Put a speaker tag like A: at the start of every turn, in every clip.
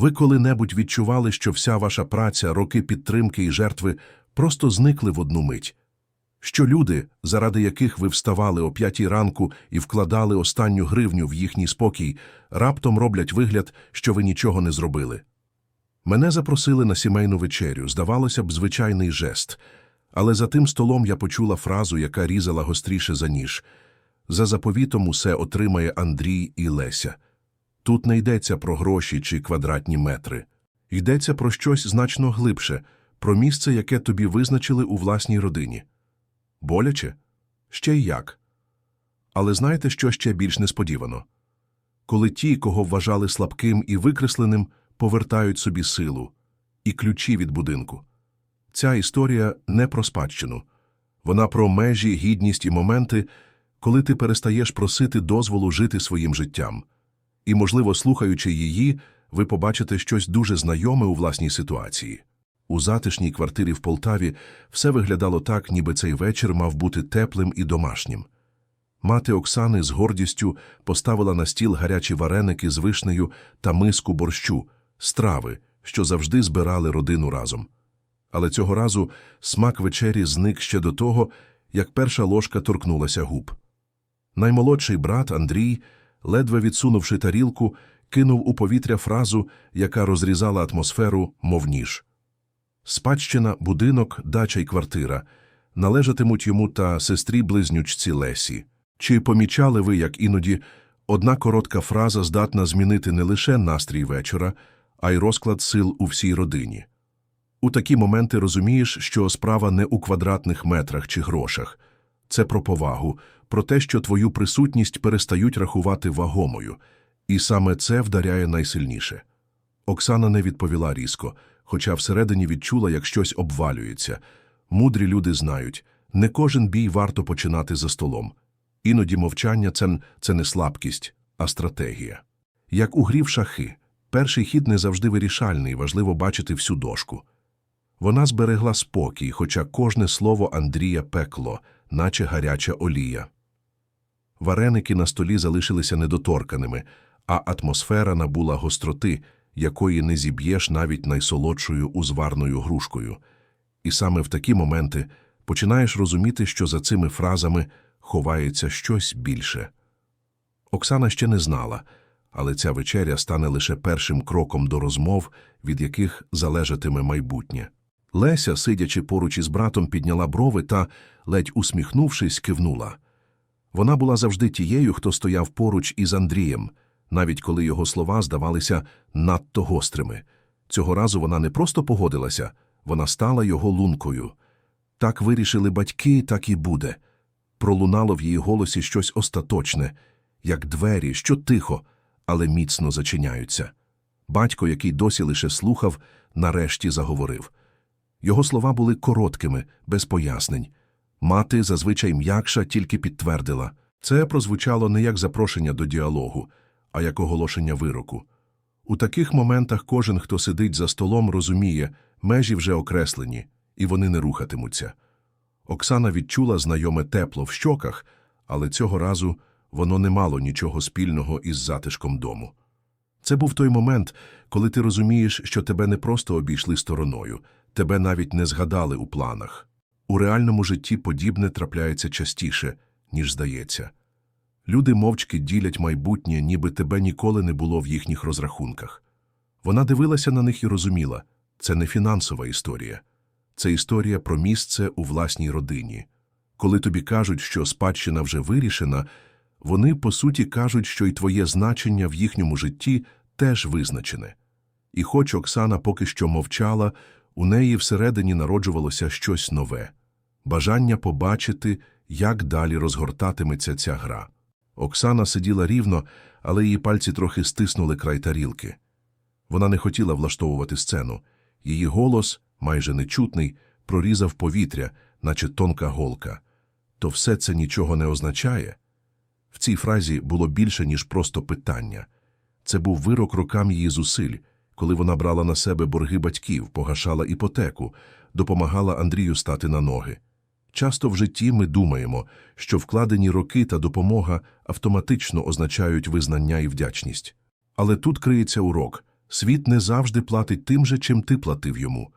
A: Ви коли-небудь відчували, що вся ваша праця, роки підтримки і жертви просто зникли в одну мить? Що люди, заради яких ви вставали о п'ятій ранку і вкладали останню гривню в їхній спокій, раптом роблять вигляд, що ви нічого не зробили? Мене запросили на сімейну вечерю, здавалося б, звичайний жест. Але за тим столом я почула фразу, яка різала гостріше за ніж. За заповітом усе отримає Андрій і Леся. Тут не йдеться про гроші чи квадратні метри. Йдеться про щось значно глибше, про місце, яке тобі визначили у власній родині. Боляче? Ще й як. Але знаєте, що ще більш несподівано? Коли ті, кого вважали слабким і викресленим, повертають собі силу і ключі від будинку. Ця історія не про спадщину. Вона про межі, гідність і моменти, коли ти перестаєш просити дозволу жити своїм життям. І, можливо, слухаючи її, ви побачите щось дуже знайоме у власній ситуації. У затишній квартирі в Полтаві все виглядало так, ніби цей вечір мав бути теплим і домашнім. Мати Оксани з гордістю поставила на стіл гарячі вареники з вишнею та миску борщу, страви, що завжди збирали родину разом. Але цього разу смак вечері зник ще до того, як перша ложка торкнулася губ. Наймолодший брат Андрій, ледве відсунувши тарілку, кинув у повітря фразу, яка розрізала атмосферу, мов ніж. Спадщина, будинок, дача й квартира належатимуть йому та сестрі-близнючці Лесі. Чи помічали ви, як іноді одна коротка фраза здатна змінити не лише настрій вечора, а й розклад сил у всій родині? У такі моменти розумієш, що справа не у квадратних метрах чи грошах. Це про повагу, про те, що твою присутність перестають рахувати вагомою, і саме це вдаряє найсильніше. Оксана не відповіла різко, хоча всередині відчула, як щось обвалюється. Мудрі люди знають, не кожен бій варто починати за столом. Іноді мовчання це, це не слабкість, а стратегія. Як у грі в шахи, перший хід не завжди вирішальний, важливо бачити всю дошку. Вона зберегла спокій, хоча кожне слово Андрія пекло, наче гаряча олія. Вареники на столі залишилися недоторканими, а атмосфера набула гостроти, якої не зіб'єш навіть найсолодшою узварною грушкою. І саме в такі моменти починаєш розуміти, що за цими фразами ховається щось більше. Оксана ще не знала, але ця вечеря стане лише першим кроком до розмов, від яких залежатиме майбутнє. Леся, сидячи поруч із братом, підняла брови та, ледь усміхнувшись, кивнула. Вона була завжди тією, хто стояв поруч із Андрієм, навіть коли його слова здавалися надто гострими. Цього разу вона не просто погодилася, вона стала його лункою. Так вирішили батьки, так і буде. Пролунало в її голосі щось остаточне, як двері, що тихо, але міцно зачиняються. Батько, який досі лише слухав, нарешті заговорив. Його слова були короткими, без пояснень. Мати, зазвичай м'якша, тільки підтвердила. Це прозвучало не як запрошення до діалогу, а як оголошення вироку. У таких моментах кожен, хто сидить за столом, розуміє, межі вже окреслені, і вони не рухатимуться. Оксана відчула знайоме тепло в щоках, але цього разу воно не мало нічого спільного із затишком дому. Це був той момент, коли ти розумієш, що тебе не просто обійшли стороною, тебе навіть не згадали у планах. У реальному житті подібне трапляється частіше, ніж здається. Люди мовчки ділять майбутнє, ніби тебе ніколи не було в їхніх розрахунках. Вона дивилася на них і розуміла це не фінансова історія, це історія про місце у власній родині. Коли тобі кажуть, що спадщина вже вирішена, вони по суті кажуть, що й твоє значення в їхньому житті теж визначене. І хоч Оксана поки що мовчала, у неї всередині народжувалося щось нове бажання побачити, як далі розгортатиметься ця гра. Оксана сиділа рівно, але її пальці трохи стиснули край тарілки. Вона не хотіла влаштовувати сцену. Її голос, майже нечутний, прорізав повітря, наче тонка голка. То все це нічого не означає. В цій фразі було більше, ніж просто питання. Це був вирок рокам її зусиль, коли вона брала на себе борги батьків, погашала іпотеку, допомагала Андрію стати на ноги. Часто в житті ми думаємо, що вкладені роки та допомога автоматично означають визнання і вдячність. Але тут криється урок Світ не завжди платить тим же, чим ти платив йому.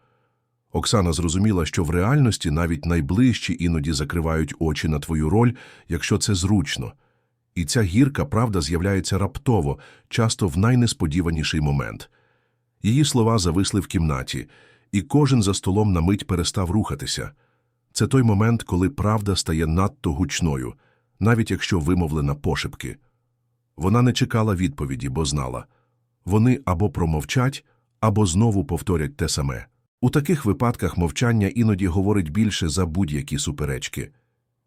A: Оксана зрозуміла, що в реальності навіть найближчі іноді закривають очі на твою роль, якщо це зручно. І ця гірка правда з'являється раптово, часто в найнесподіваніший момент. Її слова зависли в кімнаті, і кожен за столом на мить перестав рухатися. Це той момент, коли правда стає надто гучною, навіть якщо вимовлена пошепки. Вона не чекала відповіді, бо знала. Вони або промовчать, або знову повторять те саме. У таких випадках мовчання іноді говорить більше за будь-які суперечки.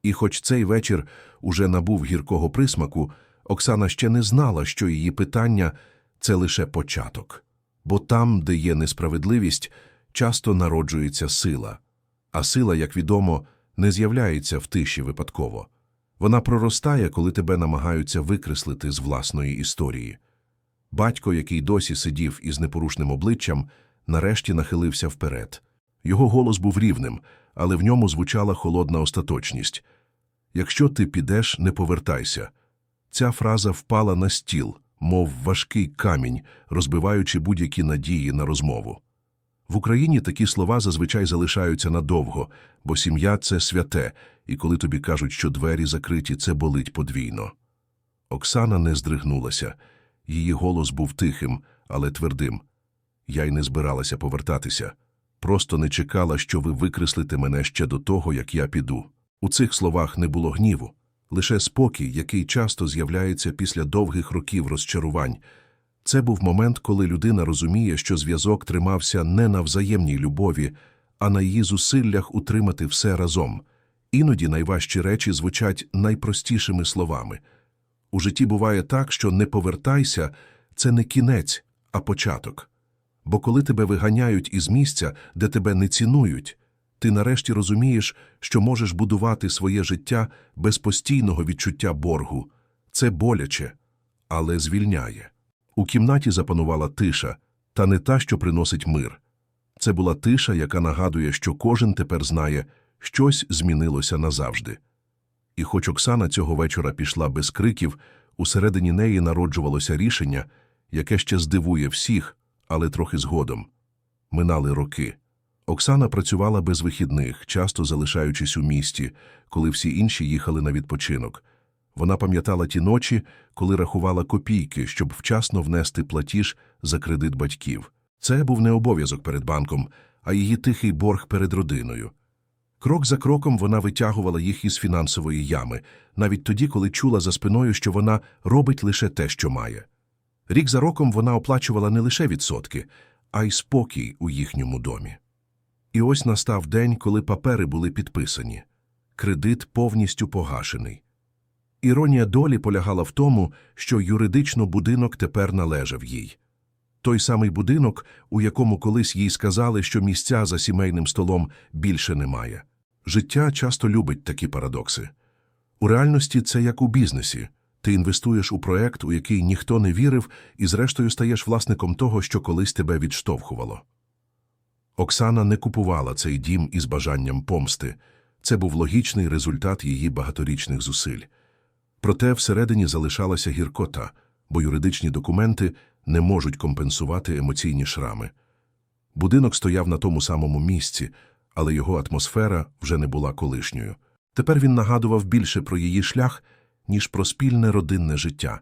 A: І хоч цей вечір уже набув гіркого присмаку, Оксана ще не знала, що її питання – це лише початок. Бо там, де є несправедливість, часто народжується сила. А сила, як відомо, не з'являється в тиші випадково. Вона проростає, коли тебе намагаються викреслити з власної історії. Батько, який досі сидів із непорушним обличчям, нарешті нахилився вперед. Його голос був рівним, але в ньому звучала холодна остаточність. Якщо ти підеш, не повертайся. Ця фраза впала на стіл, мов важкий камінь, розбиваючи будь-які надії на розмову. В Україні такі слова зазвичай залишаються надовго, бо сім'я це святе, і коли тобі кажуть, що двері закриті, це болить подвійно. Оксана не здригнулася. Її голос був тихим, але твердим. Я й не збиралася повертатися. Просто не чекала, що ви викреслите мене ще до того, як я піду. У цих словах не було гніву, лише спокій, який часто з'являється після довгих років розчарувань. Це був момент, коли людина розуміє, що зв'язок тримався не на взаємній любові, а на її зусиллях утримати все разом. Іноді найважчі речі звучать найпростішими словами. У житті буває так, що не повертайся це не кінець, а початок. Бо коли тебе виганяють із місця, де тебе не цінують, ти нарешті розумієш, що можеш будувати своє життя без постійного відчуття боргу. Це боляче, але звільняє. У кімнаті запанувала тиша, та не та, що приносить мир. Це була тиша, яка нагадує, що кожен тепер знає, щось змінилося назавжди. І хоч Оксана цього вечора пішла без криків, усередині неї народжувалося рішення, яке ще здивує всіх, але трохи згодом. Минали роки. Оксана працювала без вихідних, часто залишаючись у місті, коли всі інші їхали на відпочинок. Вона пам'ятала ті ночі, коли рахувала копійки, щоб вчасно внести платіж за кредит батьків. Це був не обов'язок перед банком, а її тихий борг перед родиною. Крок за кроком вона витягувала їх із фінансової ями, навіть тоді, коли чула за спиною, що вона робить лише те, що має. Рік за роком вона оплачувала не лише відсотки, а й спокій у їхньому домі. І ось настав день, коли папери були підписані. Кредит повністю погашений. Іронія долі полягала в тому, що юридично будинок тепер належав їй. Той самий будинок, у якому колись їй сказали, що місця за сімейним столом більше немає. Життя часто любить такі парадокси. У реальності це як у бізнесі. Ти інвестуєш у проект, у який ніхто не вірив, і зрештою стаєш власником того, що колись тебе відштовхувало. Оксана не купувала цей дім із бажанням помсти. Це був логічний результат її багаторічних зусиль. Проте всередині залишалася гіркота, бо юридичні документи не можуть компенсувати емоційні шрами. Будинок стояв на тому самому місці, але його атмосфера вже не була колишньою. Тепер він нагадував більше про її шлях, ніж про спільне родинне життя.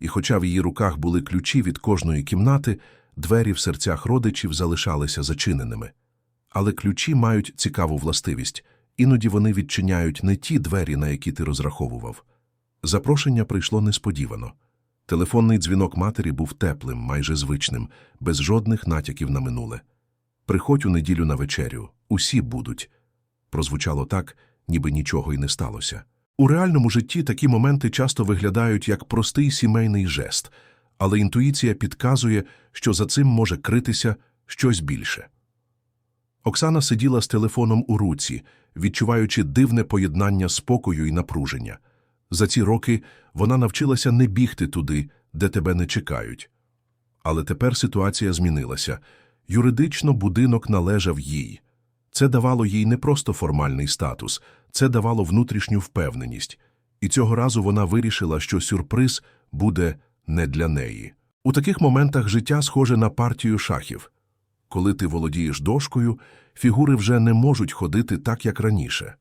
A: І хоча в її руках були ключі від кожної кімнати, двері в серцях родичів залишалися зачиненими. Але ключі мають цікаву властивість. Іноді вони відчиняють не ті двері, на які ти розраховував. Запрошення прийшло несподівано. Телефонний дзвінок матері був теплим, майже звичним, без жодних натяків на минуле. Приходь у неділю на вечерю, усі будуть. Прозвучало так, ніби нічого й не сталося. У реальному житті такі моменти часто виглядають як простий сімейний жест, але інтуїція підказує, що за цим може критися щось більше. Оксана сиділа з телефоном у руці, відчуваючи дивне поєднання спокою і напруження. За ці роки вона навчилася не бігти туди, де тебе не чекають. Але тепер ситуація змінилася. Юридично будинок належав їй. Це давало їй не просто формальний статус, це давало внутрішню впевненість. І цього разу вона вирішила, що сюрприз буде не для неї. У таких моментах життя схоже на партію шахів. Коли ти володієш дошкою, фігури вже не можуть ходити так, як раніше.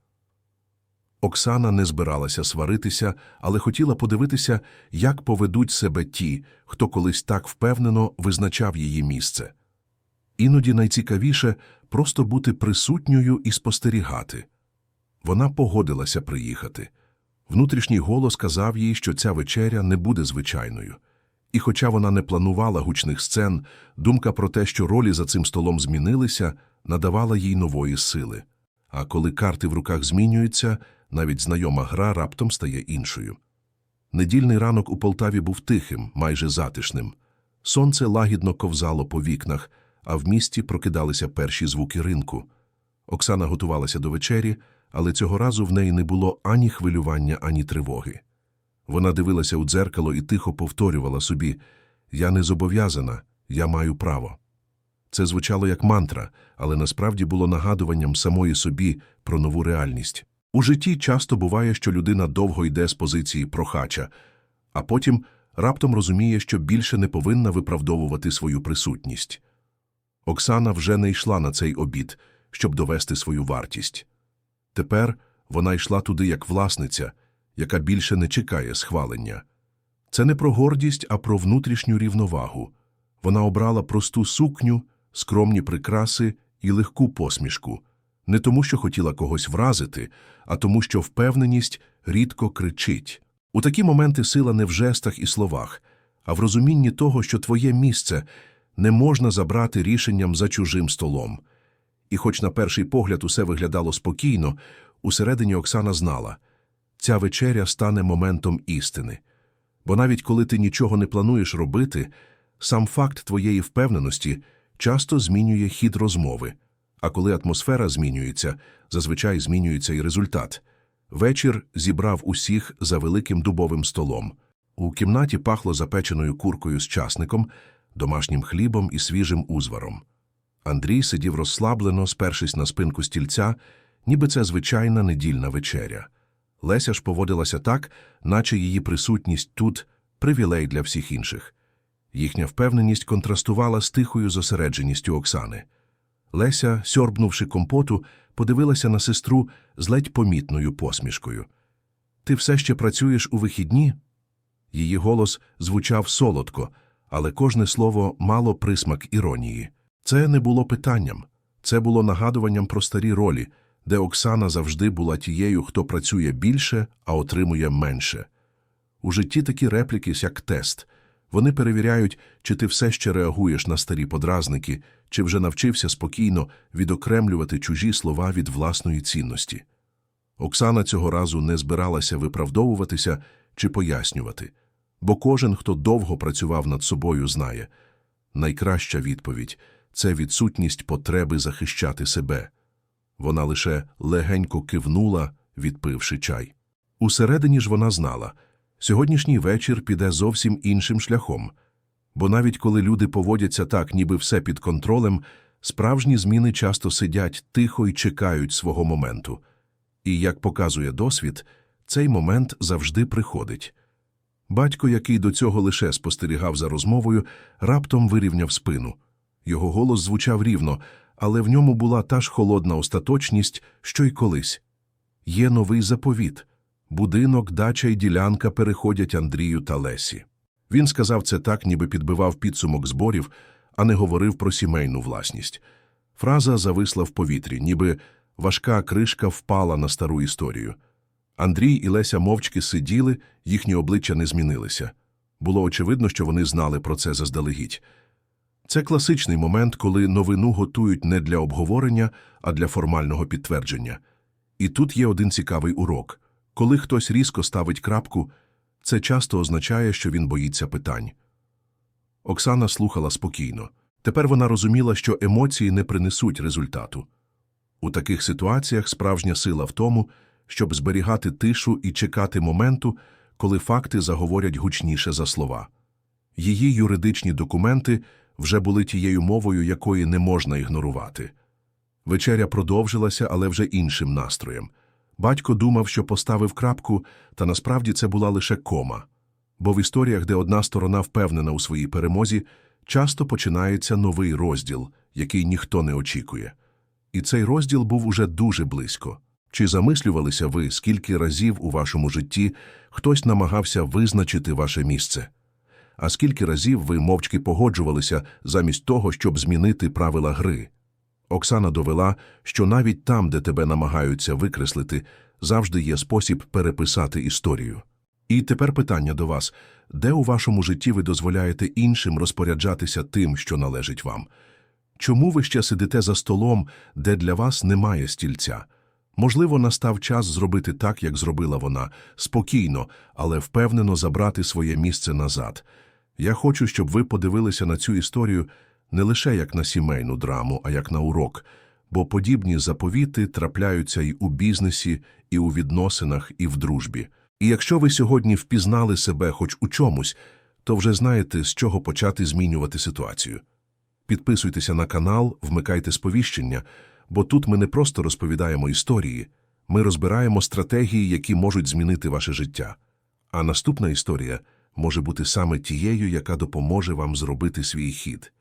A: Оксана не збиралася сваритися, але хотіла подивитися, як поведуть себе ті, хто колись так впевнено визначав її місце. Іноді найцікавіше просто бути присутньою і спостерігати. Вона погодилася приїхати. Внутрішній голос казав їй, що ця вечеря не буде звичайною. І хоча вона не планувала гучних сцен, думка про те, що ролі за цим столом змінилися, надавала їй нової сили. А коли карти в руках змінюються, навіть знайома гра раптом стає іншою. Недільний ранок у Полтаві був тихим, майже затишним. Сонце лагідно ковзало по вікнах, а в місті прокидалися перші звуки ринку. Оксана готувалася до вечері, але цього разу в неї не було ані хвилювання, ані тривоги. Вона дивилася у дзеркало і тихо повторювала собі «Я не зобов'язана, я маю право». Це звучало як мантра, але насправді було нагадуванням самої собі про нову реальність. У житті часто буває, що людина довго йде з позиції прохача, а потім раптом розуміє, що більше не повинна виправдовувати свою присутність. Оксана вже не йшла на цей обід, щоб довести свою вартість. Тепер вона йшла туди як власниця, яка більше не чекає схвалення. Це не про гордість, а про внутрішню рівновагу. Вона обрала просту сукню, скромні прикраси і легку посмішку, не тому, що хотіла когось вразити, а тому, що впевненість рідко кричить. У такі моменти сила не в жестах і словах, а в розумінні того, що твоє місце не можна забрати рішенням за чужим столом. І хоч на перший погляд усе виглядало спокійно, усередині Оксана знала – ця вечеря стане моментом істини. Бо навіть коли ти нічого не плануєш робити, сам факт твоєї впевненості часто змінює хід розмови. А коли атмосфера змінюється, зазвичай змінюється і результат. Вечір зібрав усіх за великим дубовим столом. У кімнаті пахло запеченою куркою з часником, домашнім хлібом і свіжим узваром. Андрій сидів розслаблено, спершись на спинку стільця, ніби це звичайна недільна вечеря. Леся ж поводилася так, наче її присутність тут – привілей для всіх інших. Їхня впевненість контрастувала з тихою зосередженістю Оксани. Леся, сьорбнувши компоту, подивилася на сестру з ледь помітною посмішкою. «Ти все ще працюєш у вихідні?» Її голос звучав солодко, але кожне слово мало присмак іронії. Це не було питанням, це було нагадуванням про старі ролі, де Оксана завжди була тією, хто працює більше, а отримує менше. У житті такі репліки, як тест. Вони перевіряють, чи ти все ще реагуєш на старі подразники, чи вже навчився спокійно відокремлювати чужі слова від власної цінності. Оксана цього разу не збиралася виправдовуватися чи пояснювати, бо кожен, хто довго працював над собою, знає найкраща відповідь це відсутність потреби захищати себе. Вона лише легенько кивнула, відпивши чай. Усередині ж вона знала сьогоднішній вечір піде зовсім іншим шляхом, бо навіть коли люди поводяться так, ніби все під контролем, справжні зміни часто сидять тихо і чекають свого моменту. І, як показує досвід, цей момент завжди приходить. Батько, який до цього лише спостерігав за розмовою, раптом вирівняв спину. Його голос звучав рівно, але в ньому була та ж холодна остаточність, що й колись. Є новий заповіт. Будинок, дача і ділянка переходять Андрію та Лесі. Він сказав це так, ніби підбивав підсумок зборів, а не говорив про сімейну власність. Фраза зависла в повітрі, ніби важка кришка впала на стару історію. Андрій і Леся мовчки сиділи, їхні обличчя не змінилися. Було очевидно, що вони знали про це заздалегідь. Це класичний момент, коли новину готують не для обговорення, а для формального підтвердження. І тут є один цікавий урок. Коли хтось різко ставить крапку, це часто означає, що він боїться питань. Оксана слухала спокійно. Тепер вона розуміла, що емоції не принесуть результату. У таких ситуаціях справжня сила в тому, щоб зберігати тишу і чекати моменту, коли факти заговорять гучніше за слова. Її юридичні документи вже були тією мовою, якої не можна ігнорувати. Вечеря продовжилася, але вже іншим настроєм. Батько думав, що поставив крапку, та насправді це була лише кома. Бо в історіях, де одна сторона впевнена у своїй перемозі, часто починається новий розділ, який ніхто не очікує. І цей розділ був уже дуже близько. Чи замислювалися ви, скільки разів у вашому житті хтось намагався визначити ваше місце? А скільки разів ви мовчки погоджувалися замість того, щоб змінити правила гри? Оксана довела, що навіть там, де тебе намагаються викреслити, завжди є спосіб переписати історію. І тепер питання до вас. Де у вашому житті ви дозволяєте іншим розпоряджатися тим, що належить вам? Чому ви ще сидите за столом, де для вас немає стільця? Можливо, настав час зробити так, як зробила вона, спокійно, але впевнено забрати своє місце назад. Я хочу, щоб ви подивилися на цю історію не лише як на сімейну драму, а як на урок, бо подібні заповіти трапляються і у бізнесі, і у відносинах, і в дружбі. І якщо ви сьогодні впізнали себе хоч у чомусь, то вже знаєте, з чого почати змінювати ситуацію. Підписуйтеся на канал, вмикайте сповіщення, бо тут ми не просто розповідаємо історії, ми розбираємо стратегії, які можуть змінити ваше життя. А наступна історія може бути саме тією, яка допоможе вам зробити свій хід.